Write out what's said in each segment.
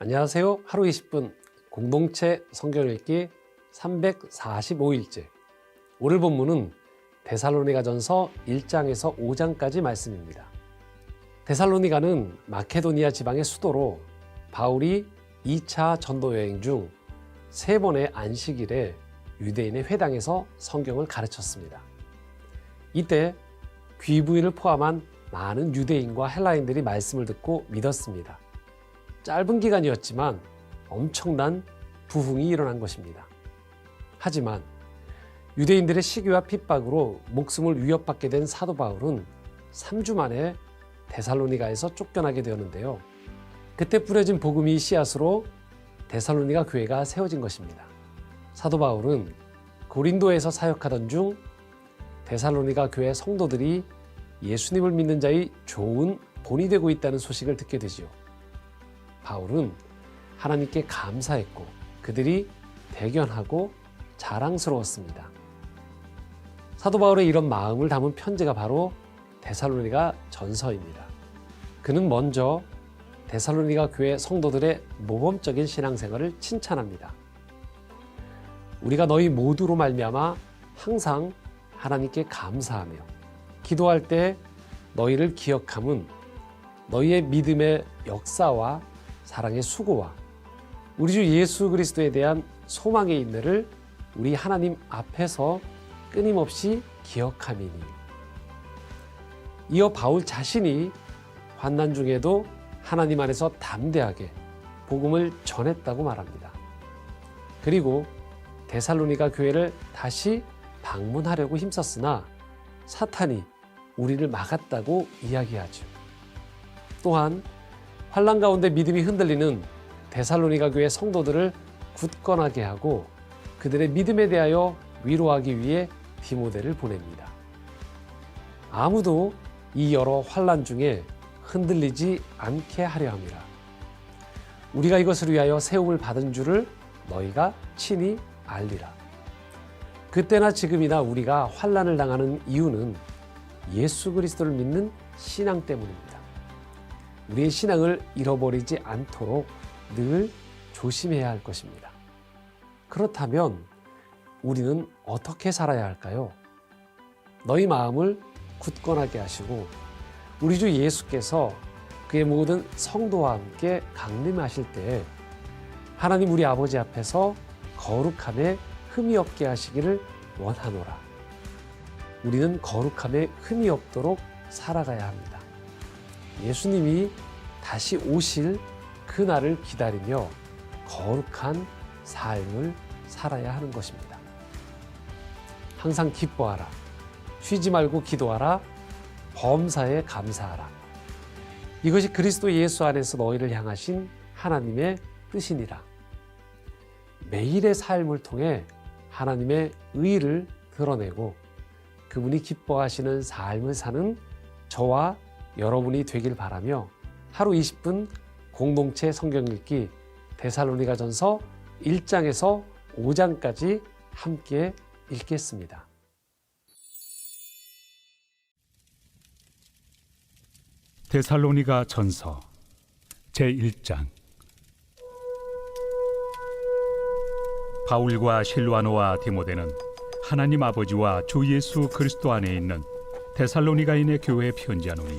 안녕하세요. 하루 20분 공동체 성경 읽기 345일째. 오늘 본문은 데살로니가 전서 1장에서 5장까지 말씀입니다. 데살로니가는 마케도니아 지방의 수도로 바울이 2차 전도 여행 중 세 번의 안식일에 유대인의 회당에서 성경을 가르쳤습니다. 이때 귀부인을 포함한 많은 유대인과 헬라인들이 말씀을 듣고 믿었습니다. 짧은 기간이었지만 엄청난 부흥이 일어난 것입니다. 하지만 유대인들의 시기와 핍박으로 목숨을 위협받게 된 사도 바울은 3주 만에 데살로니가에서 쫓겨나게 되었는데요. 그때 뿌려진 복음이 씨앗으로 데살로니가 교회가 세워진 것입니다. 사도 바울은 고린도에서 사역하던 중 데살로니가 교회 성도들이 예수님을 믿는 자의 좋은 본이 되고 있다는 소식을 듣게 되지요. 바울은 하나님께 감사했고 그들이 대견하고 자랑스러웠습니다. 사도 바울의 이런 마음을 담은 편지가 바로 데살로니가 전서입니다. 그는 먼저 데살로니가 교회 성도들의 모범적인 신앙생활을 칭찬합니다. 우리가 너희 모두로 말미암아 항상 하나님께 감사하며 기도할 때 너희를 기억함은 너희의 믿음의 역사와 사랑의 수고와 우리 주 예수 그리스도에 대한 소망의 인내를 우리 하나님 앞에서 끊임없이 기억함이니 이어 바울 자신이 환난 중에도 하나님 안에서 담대하게 복음을 전했다고 말합니다. 그리고 데살로니가 교회를 다시 방문하려고 힘썼으나 사탄이 우리를 막았다고 이야기하죠. 또한 환란 가운데 믿음이 흔들리는 데살로니가 교회 성도들을 굳건하게 하고 그들의 믿음에 대하여 위로하기 위해 디모데를 보냅니다. 아무도 이 여러 환란 중에 흔들리지 않게 하려 함이라. 우리가 이것을 위하여 세움을 받은 줄을 너희가 친히 알리라. 그때나 지금이나 우리가 환란을 당하는 이유는 예수 그리스도를 믿는 신앙 때문입니다. 우리의 신앙을 잃어버리지 않도록 늘 조심해야 할 것입니다. 그렇다면 우리는 어떻게 살아야 할까요? 너희 마음을 굳건하게 하시고 우리 주 예수께서 그의 모든 성도와 함께 강림하실 때 하나님 우리 아버지 앞에서 거룩함에 흠이 없게 하시기를 원하노라. 우리는 거룩함에 흠이 없도록 살아가야 합니다. 예수님이 다시 오실 그 날을 기다리며 거룩한 삶을 살아야 하는 것입니다. 항상 기뻐하라. 쉬지 말고 기도하라. 범사에 감사하라. 이것이 그리스도 예수 안에서 너희를 향하신 하나님의 뜻이니라. 매일의 삶을 통해 하나님의 의를 드러내고 그분이 기뻐하시는 삶을 사는 저와 여러분이 되길 바라며 하루 20분 공동체 성경 읽기 데살로니가 전서 1장에서 5장까지 함께 읽겠습니다. 데살로니가 전서 제1장 바울과 실와노와 디모데는 하나님 아버지와 주 예수 그리스도 안에 있는 데살로니가인의 교회에 편지하노니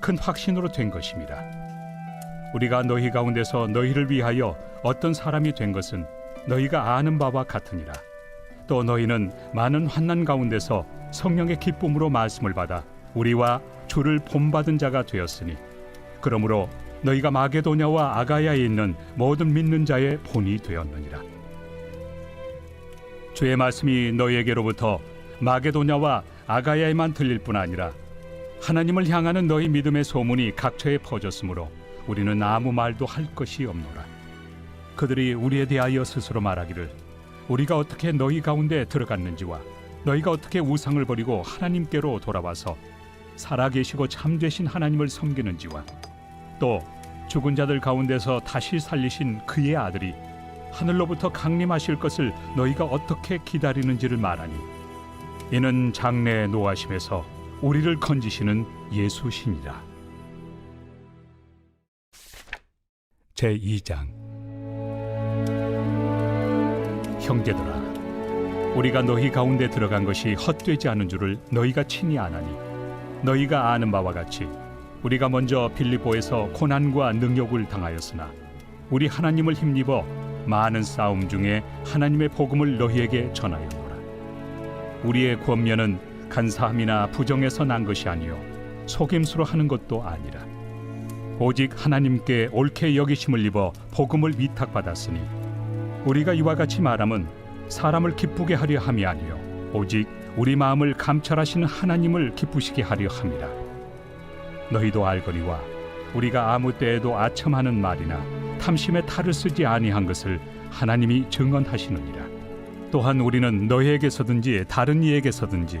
큰 확신으로 된 것임이라 우리가 너희 가운데서 너희를 위하여 어떤 사람이 된 것은 너희가 아는 바와 같으니라. 또 너희는 많은 환난 가운데서 성령의 기쁨으로 말씀을 받아 우리와 주를 본받은 자가 되었으니 그러므로 너희가 마게도냐와 아가야에 있는 모든 믿는 자의 본이 되었느니라. 주의 말씀이 너희에게로부터 마게도냐와 아가야에만 들릴 뿐 아니라 하나님을 향하는 너희 믿음의 소문이 각처에 퍼졌으므로 우리는 아무 말도 할 것이 없노라. 그들이 우리에 대하여 스스로 말하기를 우리가 어떻게 너희 가운데 들어갔는지와 너희가 어떻게 우상을 버리고 하나님께로 돌아와서 살아계시고 참되신 하나님을 섬기는지와 또 죽은 자들 가운데서 다시 살리신 그의 아들이 하늘로부터 강림하실 것을 너희가 어떻게 기다리는지를 말하니 이는 장래의 노하심에서 우리를 건지시는 예수시니라. 제 2장 형제들아 우리가 너희 가운데 들어간 것이 헛되지 않은 줄을 너희가 친히 아나니 너희가 아는 바와 같이 우리가 먼저 빌립보에서 고난과 능욕을 당하였으나 우리 하나님을 힘입어 많은 싸움 중에 하나님의 복음을 너희에게 전하였노라 우리의 권면은 간사함이나 부정에서 난 것이 아니요 속임수로 하는 것도 아니라. 오직 하나님께 옳게 여기심을 입어 복음을 위탁받았으니 우리가 이와 같이 말함은 사람을 기쁘게 하려 함이 아니요 오직 우리 마음을 감찰하시는 하나님을 기쁘시게 하려 함이라. 너희도 알거니와 우리가 아무 때에도 아첨하는 말이나 탐심의 탈을 쓰지 아니한 것을 하나님이 증언하시느니라. 또한 우리는 너희에게서든지 다른 이에게서든지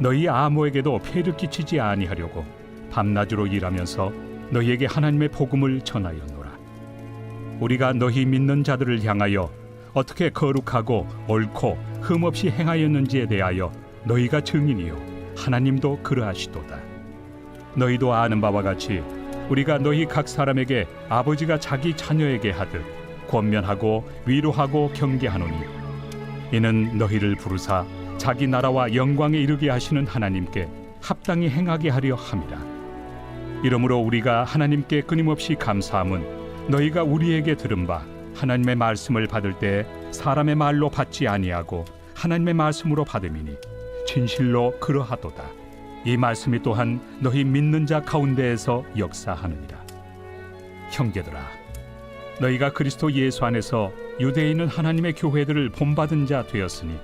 너희 아무에게도 폐를 끼치지 아니하려고 밤낮으로 일하면서 너희에게 하나님의 복음을 전하였노라. 우리가 너희 믿는 자들을 향하여 어떻게 거룩하고 옳고 흠없이 행하였는지에 대하여 너희가 증인이요 하나님도 그러하시도다. 너희도 아는 바와 같이 우리가 너희 각 사람에게 아버지가 자기 자녀에게 하듯 권면하고 위로하고 경계하노니 이는 너희를 부르사 자기 나라와 영광에 이르게 하시는 하나님께 합당히 행하게 하려 함이라 이러므로 우리가 하나님께 끊임없이 감사함은 너희가 우리에게 들은 바 하나님의 말씀을 받을 때 사람의 말로 받지 아니하고 하나님의 말씀으로 받음이니 진실로 그러하도다. 이 말씀이 또한 너희 믿는 자 가운데에서 역사하느니라. 형제들아, 너희가 그리스도 예수 안에서 있는 하나님의 교회들을 본받은 자 되었으니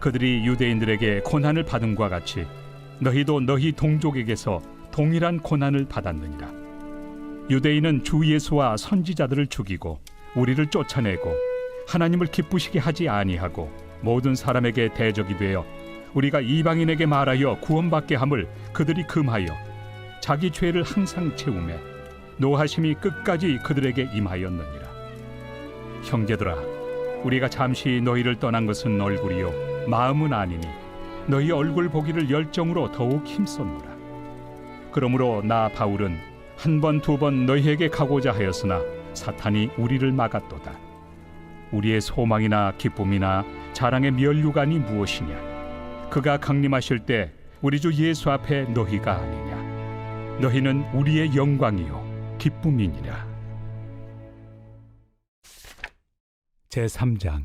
그들이 유대인들에게 고난을 받음과 같이 너희도 너희 동족에게서 동일한 고난을 받았느니라. 유대인은 주 예수와 선지자들을 죽이고 우리를 쫓아내고 하나님을 기쁘시게 하지 아니하고 모든 사람에게 대적이 되어 우리가 이방인에게 말하여 구원받게 함을 그들이 금하여 자기 죄를 항상 채우매 노하심이 끝까지 그들에게 임하였느니라 형제들아 우리가 잠시 너희를 떠난 것은 얼굴이요 마음은 아니니 너희 얼굴 보기를 열정으로 더욱 힘썼노라 그러므로 나 바울은 한 번두번 너희에게 가고자 하였으나 사탄이 우리를 막았도다. 우리의 소망이나 기쁨이나 자랑의 면류관이 무엇이냐? 그가 강림하실 때 우리 주 예수 앞에 너희가 아니냐? 너희는 우리의 영광이요 기쁨이니라. 제 3장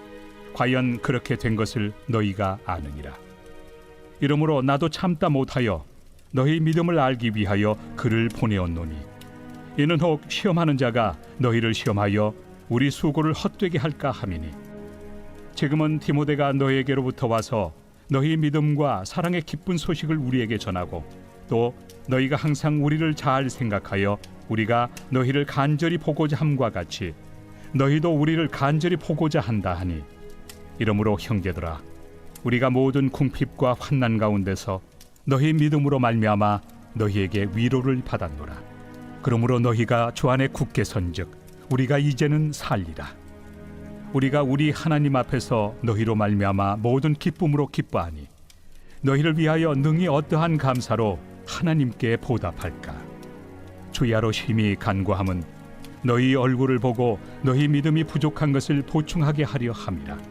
과연 그렇게 된 것을 너희가 아느니라. 이러므로 나도 참다 못하여 너희 믿음을 알기 위하여 그를 보내었노니 이는 혹 시험하는 자가 너희를 시험하여 우리 수고를 헛되게 할까 함이니 지금은 디모데가 너희에게로부터 와서 너희 믿음과 사랑의 기쁜 소식을 우리에게 전하고 또 너희가 항상 우리를 잘 생각하여 우리가 너희를 간절히 보고자 함과 같이 너희도 우리를 간절히 보고자 한다 하니 이러므로 형제들아 우리가 모든 궁핍과 환난 가운데서 너희 믿음으로 말미암아 너희에게 위로를 받았노라. 그러므로 너희가 주 안에 굳게 선즉 우리가 이제는 살리라. 우리가 우리 하나님 앞에서 너희로 말미암아 모든 기쁨으로 기뻐하니 너희를 위하여 능히 어떠한 감사로 하나님께 보답할까? 주야로 심히 간구함은 너희 얼굴을 보고 너희 믿음이 부족한 것을 보충하게 하려 함이라.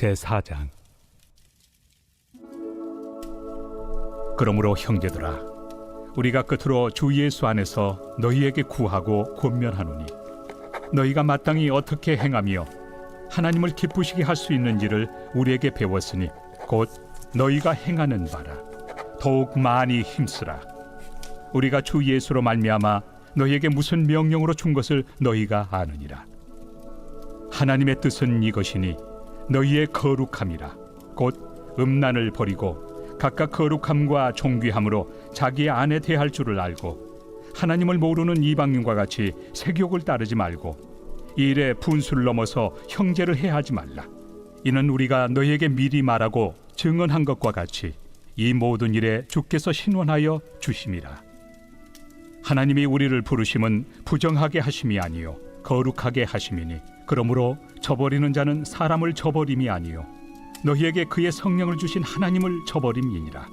제 4장. 그러므로 형제들아 우리가 끝으로 주 예수 안에서 너희에게 구하고 권면하노니 너희가 마땅히 어떻게 행하며 하나님을 기쁘시게 할 수 있는지를 우리에게 배웠으니 곧 너희가 행하는 바라. 더욱 많이 힘쓰라. 우리가 주 예수로 말미암아 너희에게 무슨 명령으로 준 것을 너희가 아느니라. 하나님의 뜻은 이것이니 너희의 거룩함이라. 곧 음란을 버리고 각각 거룩함과 존귀함으로 자기 안에 대할 줄을 알고 하나님을 모르는 이방인과 같이 세욕을 따르지 말고 이 일에 분수를 넘어서 형제를 해하지 말라. 이는 우리가 너희에게 미리 말하고 증언한 것과 같이 이 모든 일에 주께서 신원하여 주심이라. 하나님이 우리를 부르심은 부정하게 하심이 아니요 거룩하게 하심이니 그러므로 저버리는 자는 사람을 저버림이 아니요. 너희에게 그의 성령을 주신 하나님을 저버림이니라.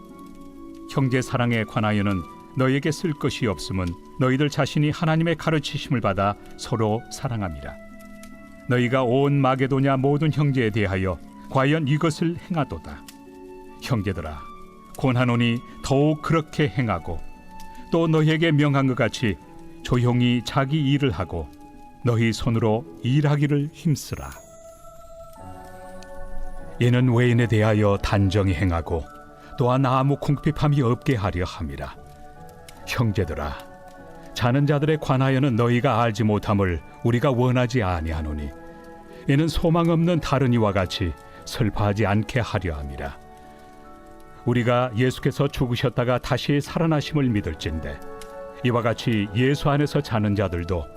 형제 사랑에 관하여는 너희에게 쓸 것이 없음은 너희들 자신이 하나님의 가르치심을 받아 서로 사랑함이라. 너희가 온 마게도냐 모든 형제에 대하여 과연 이것을 행하도다. 형제들아 권하노니 더욱 그렇게 행하고 또 너희에게 명한 것 같이 조용히 자기 일을 하고 너희 손으로 일하기를 힘쓰라. 이는 외인에 대하여 단정히 행하고 또한 아무 궁핍함이 없게 하려 함이라. 형제들아, 자는 자들에 관하여는 너희가 알지 못함을 우리가 원하지 아니하노니 이는 소망 없는 다른 이와 같이 슬퍼하지 않게 하려 함이라. 우리가 예수께서 죽으셨다가 다시 살아나심을 믿을진데 이와 같이 예수 안에서 자는 자들도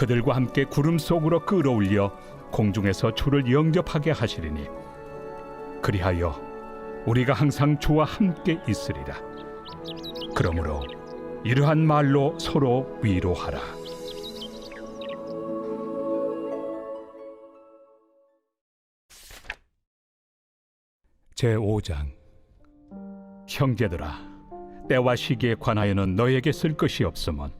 그들과 함께 구름 속으로 끌어올려 공중에서 주를 영접하게 하시리니. 그리하여 우리가 항상 주와 함께 있으리라. 그러므로 이러한 말로 서로 위로하라. 제 5장. 형제들아 때와 시기에 관하여는 너에게 쓸 것이 없음은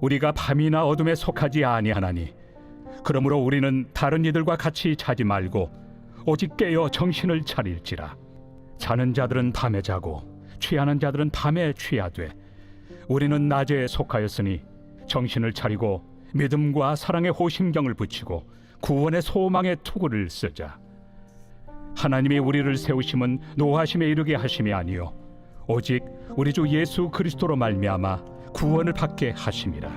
우리가 밤이나 어둠에 속하지 아니하나니. 그러므로 우리는 다른 이들과 같이 자지 말고 오직 깨어 정신을 차릴지라. 자는 자들은 밤에 자고 취하는 자들은 밤에 취하되 우리는 낮에 속하였으니 정신을 차리고 믿음과 사랑의 호심경을 붙이고 구원의 소망의 투구를 쓰자. 하나님이 우리를 세우심은 노하심에 이르게 하심이 아니요 오직 우리 주 예수 그리스도로 말미암아 구원을 받게 하심이라.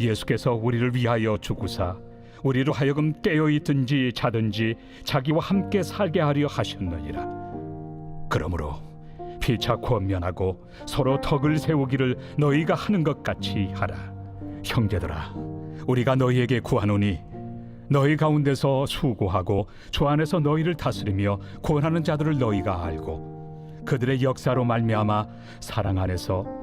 예수께서 우리를 위하여 죽으사 우리로 하여금 깨어 있든지 자든지 자기와 함께 살게 하려 하셨느니라. 그러므로 피차 권면하고 서로 덕을 세우기를 너희가 하는 것 같이 하라. 형제들아 우리가 너희에게 구하노니 너희 가운데서 수고하고 주 안에서 너희를 다스리며 구원하는 자들을 너희가 알고 그들의 역사로 말미암아 사랑 안에서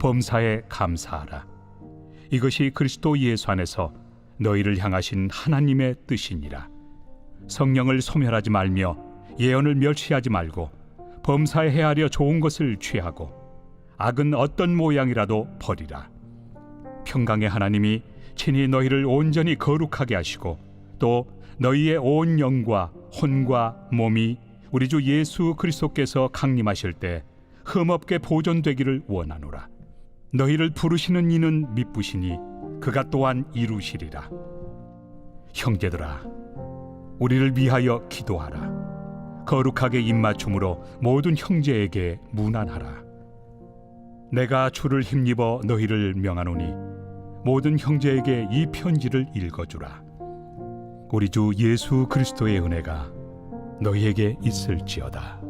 범사에 감사하라. 이것이 그리스도 예수 안에서 너희를 향하신 하나님의 뜻이니라. 성령을 소멸하지 말며 예언을 멸시하지 말고 범사에 헤아려 좋은 것을 취하고 악은 어떤 모양이라도 버리라. 평강의 하나님이 친히 너희를 온전히 거룩하게 하시고 또 너희의 온 영과 혼과 몸이 우리 주 예수 그리스도께서 강림하실 때 흠없게 보존되기를 원하노라. 너희를 부르시는 이는 미쁘시니 그가 또한 이루시리라. 형제들아, 우리를 위하여 기도하라. 거룩하게 입맞춤으로 모든 형제에게 무난하라. 내가 주를 힘입어 너희를 명하노니 모든 형제에게 이 편지를 읽어주라. 우리 주 예수 그리스도의 은혜가 너희에게 있을지어다.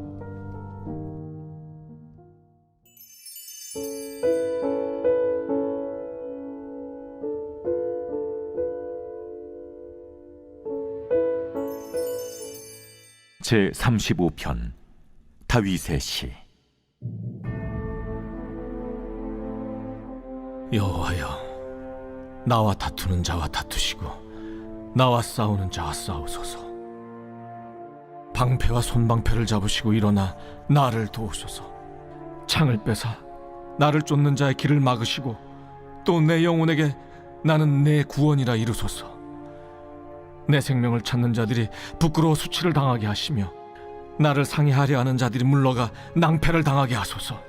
제 35편 다윗의 시. 여호와여 나와 다투는 자와 다투시고 나와 싸우는 자와 싸우소서. 방패와 손방패를 잡으시고 일어나 나를 도우소서. 창을 빼사 나를 쫓는 자의 길을 막으시고 또 내 영혼에게 나는 내 구원이라 이루소서 내 생명을 찾는 자들이 부끄러워 수치를 당하게 하시며 나를 상해하려 하는 자들이 물러가 낭패를 당하게 하소서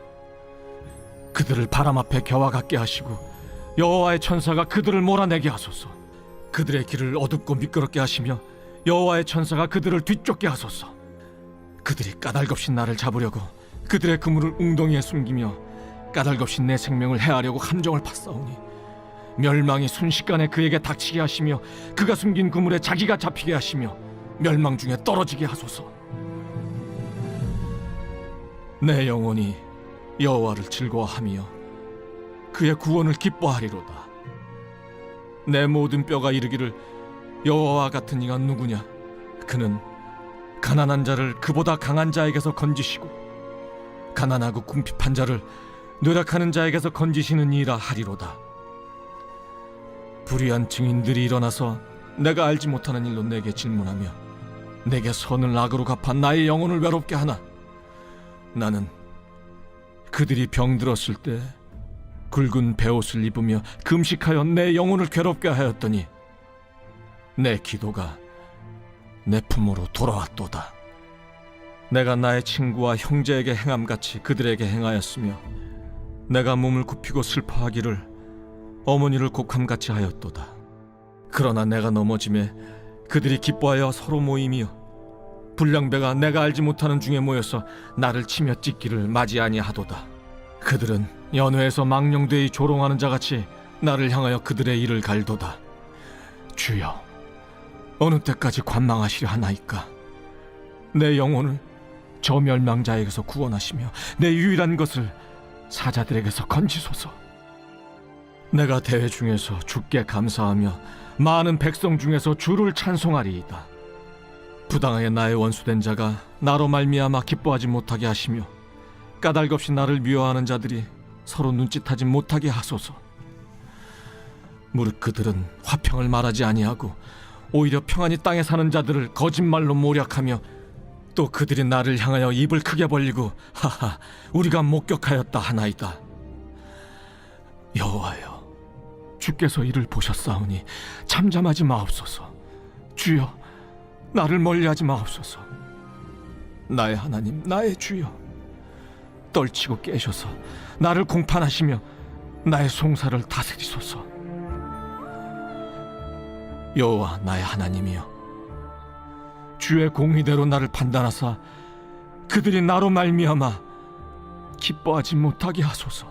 그들을 바람 앞에 겨와 같게 하시고 여호와의 천사가 그들을 몰아내게 하소서. 그들의 길을 어둡고 미끄럽게 하시며 여호와의 천사가 그들을 뒤쫓게 하소서. 그들이 까닭없이 나를 잡으려고 그들의 그물을 웅덩이에 숨기며 까닭없이 내 생명을 해하려고 함정을 팠사오니 멸망이 순식간에 그에게 닥치게 하시며 그가 숨긴 그물에 자기가 잡히게 하시며 멸망 중에 떨어지게 하소서. 내 영혼이 여호와를 즐거워하며 그의 구원을 기뻐하리로다. 내 모든 뼈가 이르기를 여호와와 같은 이가 누구냐? 그는 가난한 자를 그보다 강한 자에게서 건지시고 가난하고 궁핍한 자를 노력하는 자에게서 건지시는 이라 하리로다. 불의한 증인들이 일어나서 내가 알지 못하는 일로 내게 질문하며 내게 선을 악으로 갚아 나의 영혼을 외롭게 하나 나는 그들이 병들었을 때 굵은 베옷을 입으며 금식하여 내 영혼을 괴롭게 하였더니 내 기도가 내 품으로 돌아왔도다. 내가 나의 친구와 형제에게 행함같이 그들에게 행하였으며 내가 몸을 굽히고 슬퍼하기를 어머니를 곡함같이 하였도다. 그러나 내가 넘어짐에 그들이 기뻐하여 서로 모이며 불량배가 내가 알지 못하는 중에 모여서 나를 치며 찢기를 맞이 아니하도다. 그들은 연회에서 망령되이 조롱하는 자같이 나를 향하여 그들의 일을 갈도다. 주여, 어느 때까지 관망하시려 하나이까? 내 영혼을 저 멸망자에게서 구원하시며 내 유일한 것을 사자들에게서 건지소서. 내가 대회 중에서 주께 감사하며 많은 백성 중에서 주를 찬송하리이다. 부당하게 나의 원수된 자가 나로 말미암아 기뻐하지 못하게 하시며 까닭없이 나를 미워하는 자들이 서로 눈짓하지 못하게 하소서. 무릇 그들은 화평을 말하지 아니하고 오히려 평안히 땅에 사는 자들을 거짓말로 모략하며 또 그들이 나를 향하여 입을 크게 벌리고 하하 우리가 목격하였다 하나이다. 여호와여 주께서 이를 보셨사오니 잠잠하지 마옵소서. 주여 나를 멀리하지 마옵소서. 나의 하나님, 나의 주여, 떨치고 깨셔서 나를 공판하시며 나의 송사를 다스리소서. 여호와 나의 하나님이여, 주의 공의대로 나를 판단하사 그들이 나로 말미암아 기뻐하지 못하게 하소서.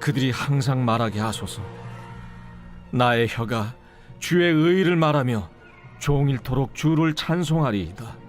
그들이 항상 말하게 하소서. 나의 혀가 주의 의를 말하며 종일토록 주를 찬송하리이다.